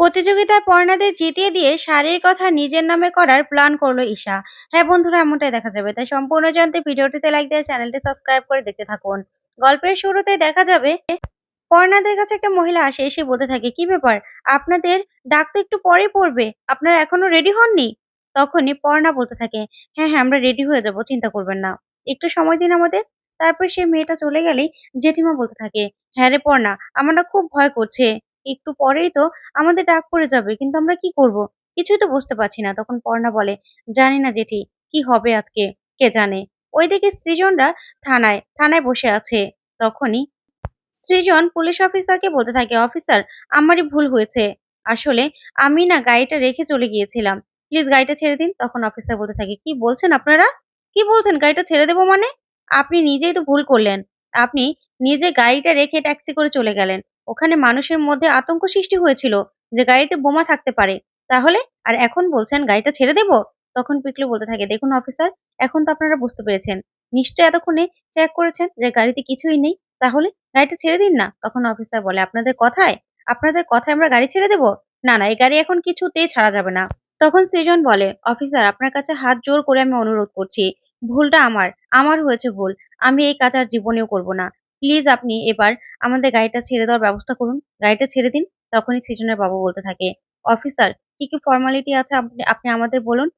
প্রতিযোগিতায় পর্ণাদের জিতিয়ে দিয়ে শাড়ির কথা নিজের নামে করার প্ল্যান করল ঈশা। হ্যাঁ বন্ধুরা, এমনটাই দেখা যাবে। তাই সম্পূর্ণ জানতে ভিডিওটিতে লাইক দিয়ে চ্যানেলটি সাবস্ক্রাইব করে দেখতে থাকুন। গল্পের শুরুতে দেখা যাবে পর্ণাদের কাছে একটা মহিলা আসে, এসে বলতে থাকে, কি ব্যাপার? আপনাদের ডাক তো একটু পরে পড়বে। আপনারা এখনও রেডি হননি? তখনই পর্ণা বলতে থাকে হ্যাঁ হ্যাঁ আমরা রেডি হয়ে যাব, চিন্তা করবেন না। একটু সময় দিন আমাদের। তারপর সেই মেয়েটা চলে গেলেই জেঠিমা বলতে থাকে হ্যাঁ রে পর্ণা আমার খুব ভয় করছে। একটু পরেই তো আমাদের ডাক পড়ে যাবে, কিন্তু আমরা কি করব? কিছুই তো বুঝতে পারছি না, তখন পর্ণা বলে, জানি না জেঠি, কি হবে আজকে? কে জানে? ওইদিকে সৃজনরা থানায় থানায় বসে আছে। তখনই সৃজন পুলিশ অফিসারকে বলতে থাকে, অফিসার, আমারই ভুল হয়েছে। আসলে আমি না গাড়িটা রেখে চলে গিয়েছিলাম। প্লিজ গাড়িটা ছেড়ে দিন। তখন অফিসার বলতে থাকে, কি বলছেন আপনারা? কি বলছেন? গাড়িটা ছেড়ে দেবো মানে? আপনি নিজেই তো ভুল করলেন। আপনি নিজে গাড়িটা রেখে ট্যাক্সি করে চলে গেলেন। ওখানে মানুষের মধ্যে আতঙ্ক সৃষ্টি হয়েছিল যে গাড়িতে বোমা থাকতে পারে। তাহলে, আর এখন বলছেন গাড়িটা ছেড়ে দেব? তখন পিকলু বলতে থাকে, দেখুন অফিসার এখন তো আপনারা বুঝতে পেরেছেন। নিশ্চয় এতক্ষণে চেক করেছেন যে গাড়িতে কিছুই নেই। তাহলে গাড়িটা ছেড়ে দিন না। তখন অফিসার বলে, আপনাদের কথায়? আপনাদের কথায় আমরা গাড়ি ছেড়ে দেব? না না, এই গাড়ি এখন কিছুতেই ছাড়া যাবে না। তখন সৃজন বলে অফিসার আপনার কাছে হাত জোর করে আমি অনুরোধ করছি। ভুলটা আমার। আমার হয়েছে ভুল। আমি এই কাজ আর জীবনেও করব না। প্লিজ আপনি এবার আমাদের গাড়িটা ছেড়ে দেওয়ার ব্যবস্থা করুন। গাড়িটা ছেড়ে দিন, তখনই সৃজনের বাবু বলতে থাকে। অফিসার কি কি ফর্মালিটি আছে আপনি আপনি আমাদের বলুন?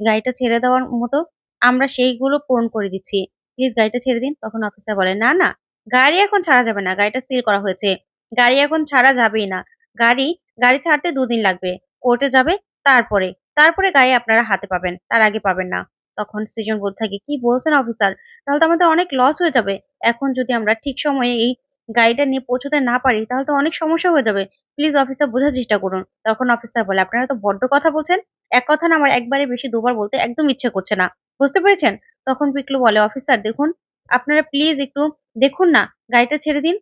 গাড়িটা ছেড়ে দেওয়ার মতো আমরা সেইগুলো পূরণ করে দিচ্ছি। প্লিজ গাড়িটা ছেড়ে দিন, তখন অফিসার বলে, না না, গাড়ি এখন ছাড়া যাবে না, গাড়িটা সিল করা হয়েছে। গাড়ি এখন ছাড়া যাবেই না। গাড়ি গাড়ি ছাড়তে দুদিন লাগবে। কোর্টে যাবে, তারপরে তারপরে গাড়ি আপনারা হাতে পাবেন, তার আগে পাবেন না। তখন সৃজন বলতে থাকে, কি বলছেন অফিসার তাহলে তো আমাদের অনেক লস হয়ে যাবে। এখন যদি আমরা ঠিক সময়ে এই গাড়িটা নিয়ে পৌঁছতে না পারি, তাহলে তো অনেক সমস্যা হয়ে যাবে। প্লিজ অফিসার বোঝার চেষ্টা করুন। তখন অফিসার বলে, আপনারা তো বড্ড কথা বলছেন। এক কথা না, আমার একবারে বেশি দুবার বলতে একদম ইচ্ছে করছে না। বুঝতে পেরেছেন? তখন পিকলু বলে অফিসার দেখুন, আপনারা প্লিজ একটু দেখুন না, গাড়িটা ছেড়ে দিন।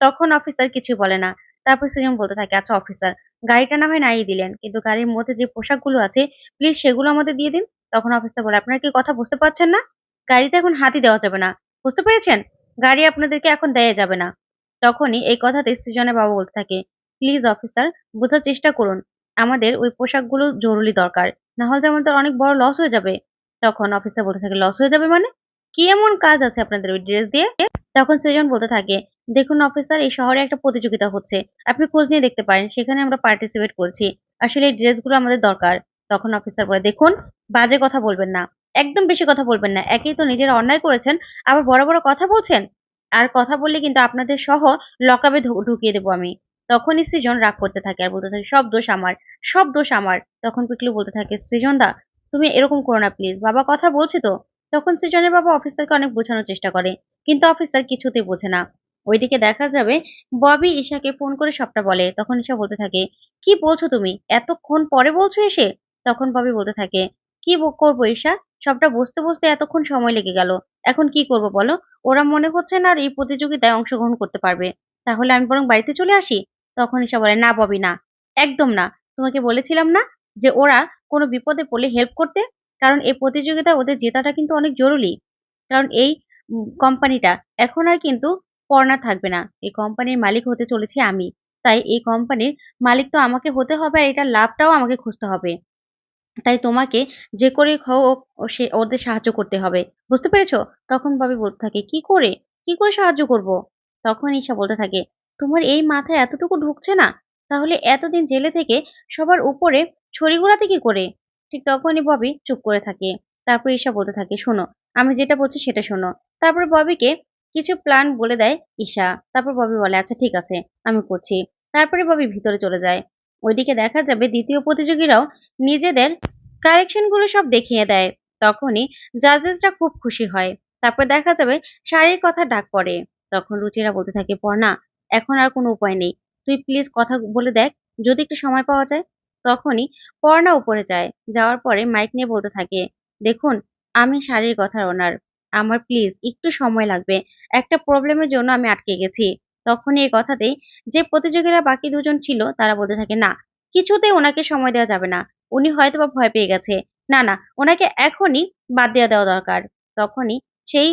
তখন অফিসার কিছু বলে না। তারপর সুজন বলতে থাকে আচ্ছা অফিসার গাড়িটা না হয় নাই দিলেন, কিন্তু গাড়ির মধ্যে যে পোশাকগুলো আছে প্লিজ সেগুলো আমাদের দিয়ে দিন। তখন অফিসার বলে, আপনারা কি কথা বুঝতে পারছেন না? গাড়িতে এখন হাতি দেওয়া যাবে না। বুঝতে পেরেছেন? গাড়ি আপনাদেরকে এখন দেয়া যাবে না। তখনই এই কথাতে সৃজনের বাবা বলতে থাকে প্লিজ অফিসার বোঝার চেষ্টা করুন। আমাদের ওই পোশাকগুলো জরুরি দরকার। না হলে আমাদের অনেক বড় লস হয়ে যাবে। তখন অফিসার বলতে থাকে লস হয়ে যাবে মানে? কি এমন কাজ আছে আপনাদের ওই ড্রেস দিয়ে? তখন সৃজন বলতে থাকে, দেখুন অফিসার এই শহরে একটা প্রতিযোগিতা হচ্ছে। আপনি খোঁজ নিয়ে দেখতে পারেন, সেখানে আমরা পার্টিসিপেট করছি। আসলে এই ড্রেসগুলো আমাদের দরকার। তখন অফিসার বলে, দেখুন বাজে কথা বলবেন না, একদম বেশি কথা বলবেন না। একেই তো নিজেরা অন্যায় করেছেন, আবার বড় বড় কথা বলছেন? আর কথা বললে কিন্তু আপনাদের সহ লকাবে ঢুকিয়ে দেবো আমি। তখনই সৃজন রাগ করতে থাকে আর বলতে থাকে, সব দোষ আমার, সব দোষ আমার। তখন পিকলু বলতে থাকে, সৃজন দা, তুমি এরকম করো না প্লিজ বাবা কথা বলছে তো? তখন সৃজনের বাবা অফিসারকে অনেক বোঝানোর চেষ্টা করে, কিন্তু অফিসার কিছুতেই বোঝে না। ওইদিকে দেখা যাবে, ববি ঈশাকে ফোন করে সবটা বলে। তখন ঈশা বলতে থাকে, কি বলছো তুমি? এতক্ষণ পরে বলছো এসে? তখন ববি বলতে থাকে কি করব ঈশা? সবটা বুঝতে বুঝতে এতক্ষণ সময় লেগে গেল। এখন কি করব বলো? ওরা মনে হচ্ছে না আর এই প্রতিযোগিতায় অংশগ্রহণ করতে পারবে। তাহলে আমি বরং বাড়িতে চলে আসি? তখন ঈশা বলে, না ববি, না। একদম না। তোমাকে বলেছিলাম না যে ওরা কোনো বিপদে পড়লে হেল্প করতে? কারণ এই প্রতিযোগিতায় ওদের জেতাটা কিন্তু অনেক জরুরি। কারণ এই কোম্পানিটা এখন আর কিন্তু পর্ণা থাকবে না। এই কোম্পানির মালিক হতে চলেছি আমি। তাই এই কোম্পানির মালিক তো আমাকে হতে হবে আর এটার লাভটাও আমাকে খুঁজতে হবে। তাই তোমাকে যে করে হোক সে, ওদের সাহায্য করতে হবে। বুঝতে পেরেছ? তখন ববি বলতে থাকে, কি করে? কি করে সাহায্য করব? তখন ঈশা বলতে থাকে, তোমার এই মাথায় এতটুকু ঢুকছে না? তাহলে এতদিন জেলে থেকে সবার উপরে ছড়ি ঘোরাতে কি করে? ঠিক তখনই ববি চুপ করে থাকে। তারপর ঈশা বলতে থাকে, শোনো, আমি যেটা বলছি সেটা শোনো। তারপর ববিকে কিছু প্ল্যান বলে দেয় ঈশা। তারপর ববি বলে আচ্ছা ঠিক আছে, আমি করছি। তারপরে ববি ভিতরে চলে যায়। ওইদিকে দেখা যাবে দ্বিতীয় প্রতিযোগীরাও নিজেদের কালেকশনগুলো সব দেখিয়ে দেয়। তখনই জাজেসরা খুব খুশি হয়। তারপর দেখা যাবে শাড়ির কথা ডাক পড়ে। তখন রুচিরা বলতে থাকে, পর্ণা, এখন আর কোনো উপায় নেই। তুই প্লিজ কথা বলে দেখ, যদি একটু সময় পাওয়া যায়। তখনই পর্ণা উপরে যায়। যাওয়ার পরে মাইক নিয়ে বলতে থাকে, দেখুন, আমি শাড়ির কথার ওনার আমার প্লিজ একটু সময় লাগবে। একটা প্রবলেমের জন্য আমি আটকে গেছি। তখনই এই কথাতেই যে প্রতিযোগীরা বাকি দুজন ছিল, তারা বলতে থাকে, না, কিছুতেই ওনাকে সময় দেওয়া যাবে না। উনি হয়তো বা ভয় পেয়ে গেছে। না না, ওনাকে এখনই বাদ দেওয়া দেওয়া দরকার। তখনই সেই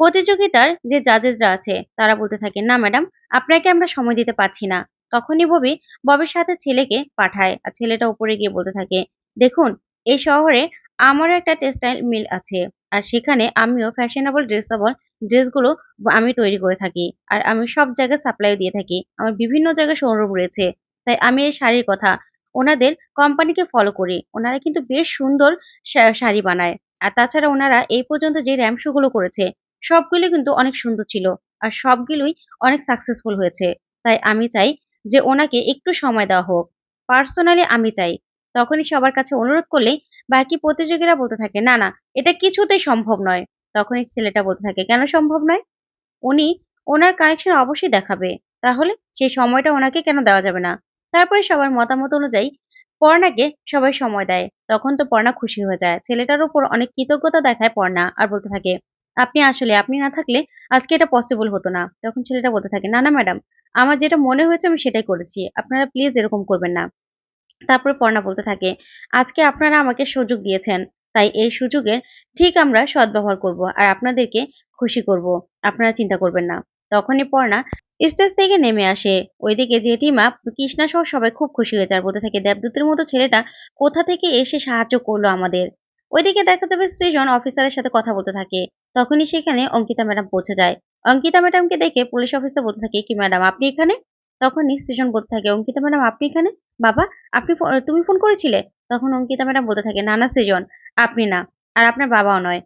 প্রতিযোগিতার যে জাজেসরা আছে, তারা বলতে থাকে, না, ম্যাডাম, আপনাকে আমরা সময় দিতে পারছি না। তখনই ববি ববির সাথে ছেলেকে পাঠায় আর ছেলেটা উপরে গিয়ে বলতে থাকে, দেখুন, এই শহরে আমারও একটা টেক্সটাইল মিল আছে। আর সেখানে আমিও ফ্যাশনেবল ড্রেসেবল ড্রেসগুলো আমি তৈরি করে থাকি। আর আমি সব জায়গায় সাপ্লাই দিয়ে থাকি। আমার বিভিন্ন জায়গায় শোরুম রয়েছে। তাই আমি এই শাড়ির কথা। ওনাদের কোম্পানিকে ফলো করি। ওনারা কিন্তু বেশ সুন্দর শাড়ি বানায়। আর তাছাড়া ওনারা এই পর্যন্ত যে র্যাম্প শো গুলো করেছে সবগুলো কিন্তু অনেক সুন্দর ছিল। আর সবগুলোই অনেক সাকসেসফুল হয়েছে। তাই আমি চাই যে ওনাকে একটু সময় দেওয়া হোক। পার্সোনালি আমি চাই। তখনই সবার কাছে অনুরোধ করলে বাকি প্রতিযোগীরা বলতে থাকে, না না, এটা কিছুতেই সম্ভব নয়। তখনই ছেলেটা বলতে থাকে, কেন সম্ভব নয়? উনি, ওনার কানেকশন অবশ্যই দেখাবে। তাহলে সেই সময়টা ওনাকে কেন দেওয়া যাবে না? তারপরে সবার মতামত অনুযায়ী পর্ণাকে সবাই সময় দেয়। তখন তো পর্ণা খুশি হয়ে যায়। ছেলেটার উপর অনেক কৃতজ্ঞতা দেখায় পর্ণা আর বলতে থাকে, আপনি আসলে, আপনি না থাকলে আজকে এটা পসিবল হতো না। তখন ছেলেটা বলতে থাকে, না না ম্যাডাম আমার যেটা মনে হয়েছে আমি সেটাই করেছি। আপনারা প্লিজ এরকম করবেন না। তারপরে পর্ণা বলতে থাকে, আজকে আপনারা আমাকে সুযোগ দিয়েছেন। তাই এই সুযোগের ঠিক আমরা সদ্ব্যবহার করব আর আপনাদেরকে খুশি করব। আপনারা চিন্তা করবেন না। তখনই পর্ণা স্টেজ থেকে নেমে আসে। ওইদিকে জেঠিমা কৃষ্ণা সহ সবাই খুব খুশি হয়েছে আর বলতে থাকে, দেবদূতের মতো ছেলেটা কোথা থেকে এসে সাহায্য করল আমাদের? ওইদিকে দেখা যাবে সৃজন অফিসারের সাথে কথা বলতে থাকে। তখনই সেখানে অঙ্কিতা ম্যাডাম পৌঁছে যায়। অঙ্কিতা ম্যাডামকে দেখে পুলিশ অফিসার বলতে থাকে, কি ম্যাডাম, আপনি এখানে? তখনই সৃজন বলতে থাকে, অঙ্কিতা ম্যাডাম, আপনি এখানে? বাবা, আপনি তুমি ফোন করেছিলে? তখন অঙ্কিতা ম্যাডাম বলতে থাকে, না না, সৃজন আপনি না, আর আপনার বাবাও নয়।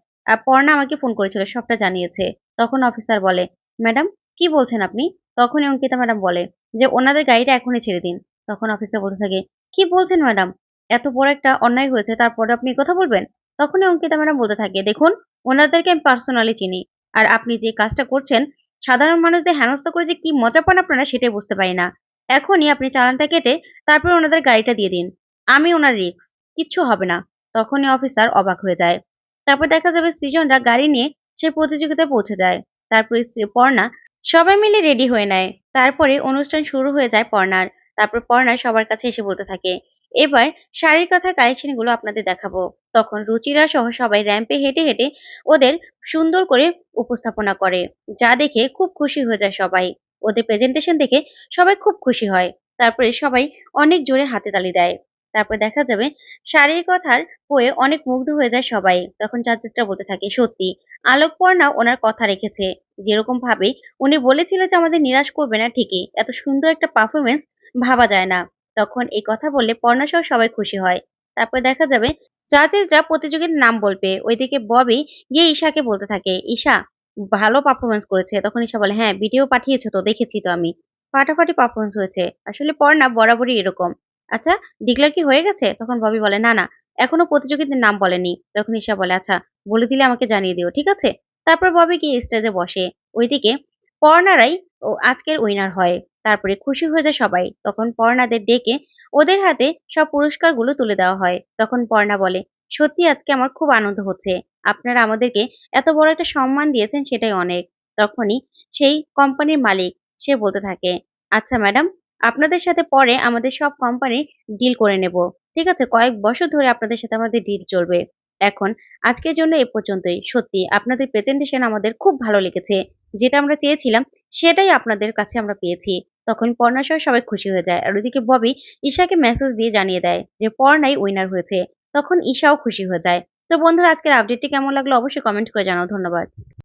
পর্ণা আমাকে ফোন করেছিল, সবটা জানিয়েছে। তখন অফিসার বলে, ম্যাডাম, কি বলছেন আপনি? তখনই অঙ্কিতা ম্যাডাম বলে যে, ওনাদের গাড়িটা এখনই ছেড়ে দিন। তখন অফিসার বলতে থাকে, কি বলছেন ম্যাডাম? এত বড় একটা অন্যায় হয়েছে, তারপরে আপনি কথা বলবেন? তখনই অঙ্কিতা ম্যাডাম বলতে থাকে, দেখুন, ওনাদেরকে আমি পার্সোনালি চিনি, আর আপনি যে কাজটা করছেন, সাধারণ মানুষদের হেনস্থা করে যে কি মজা পান আপনারা সেটাই বুঝতে পারি না। এখনই আপনি চালানটা কেটে তারপর ওনাদের গাড়িটা দিয়ে দিন। আমি ওনার রিক্স কিচ্ছু হবে না। তখনই অফিসার অবাক হয়ে যায়। তারপর দেখা যাবে সৃজনরা গাড়ি নিয়ে সেই প্রতিযোগিতায় পৌঁছে যায়। তারপরে পর্ণা সবাই মিলে রেডি হয়ে নেয়। তারপরে অনুষ্ঠান শুরু হয়ে যায় পর্ণার। তারপর পর্ণা সবার কাছে এসে বলতে থাকে, এবার শাড়ির কথা কালেকশনগুলো আপনাদের দেখাবো। তখন রুচিরা সহ সবাই র্যাম্পে হেঁটে হেঁটে ওদের সুন্দর করে উপস্থাপনা করে, যা দেখে খুব খুশি হয়ে যায় সবাই। ওদের প্রেজেন্টেশন দেখে সবাই খুব খুশি হয়। তারপরে সবাই অনেক জোরে হাতে তালি দেয়। তারপর দেখা যাবে শাড়ির কথার হয়ে অনেক মুগ্ধ হয়ে যায় সবাই। তখন জাজেসটা বলতে থাকে, সত্যি আলোক পর্ণা ওনার কথা রেখেছে। যেরকম ভাবে উনি বলেছিল যে আমাদের নিরাশ করবে না, ঠিকই। এত সুন্দর একটা পারফরমেন্স ভাবা যায় না। তখন এই কথা বললে পর্ণা সহ সবাই খুশি হয়। তারপর দেখা যাবে জাজেসরা প্রতিযোগীর নাম বলবে। ওইদিকে ববি গিয়ে ঈশাকে বলতে থাকে, ঈশা, ভালো পারফরমেন্স করেছে। তখন ঈশা বলে হ্যাঁ ভিডিও পাঠিয়েছো তো, দেখেছি তো আমি। ফাটাফাটি পারফরমেন্স হয়েছে। আসলে পর্ণা বরাবরই এরকম। আচ্ছা ডিক্লেয়ার কি হয়ে গেছে? তখন ববি বলে, না না, এখনও প্রতিযোগীদের নাম বলেনি। তখন ঈশা বলে আচ্ছা বলে দিলে আমাকে জানিয়ে দিও, ঠিক আছে? তারপর ববি গিয়ে স্টেজে বসে। ওইদিকে পর্ণারাই ও আজকের উইনার হয়। তারপরে খুশি হয়ে যায় সবাই। তখন পর্ণাদের ডেকে ওদের হাতে সব পুরস্কারগুলো তুলে দেওয়া হয়। তখন পর্ণা বলে, সত্যি আজকে আমার খুব আনন্দ হচ্ছে। আপনারা আমাদেরকে এত বড় একটা সম্মান দিয়েছেন, সেটাই অনেক। তখনই সেই কোম্পানির মালিক সে বলতে থাকে আচ্ছা ম্যাডাম আপনাদের সাথে পরে আমাদের সব কোম্পানি ডিল করে নেব। ঠিক আছে? কয়েক বছর ধরে আপনাদের সাথে আমাদের ডিল চলবে। এখন আজকের জন্য এ পর্যন্তই। সত্যি, আপনাদের প্রেজেন্টেশন আমাদের খুব ভালো লেগেছে। যেটা আমরা চেয়েছিলাম, সেটাই আপনাদের কাছে আমরা পেয়েছি। তখন পর্ণা সহ সবাই খুশি হয়ে যায়। আর ওদিকে ববি ঈশাকে মেসেজ দিয়ে জানিয়ে দেয় যে, পর্ণাই উইনার হয়েছে। তখন ঈশাও খুশি হয়ে যায়। তো বন্ধুরা, আজকের আপডেটটি কেমন লাগল অবশ্যই কমেন্ট করে জানাও। ধন্যবাদ।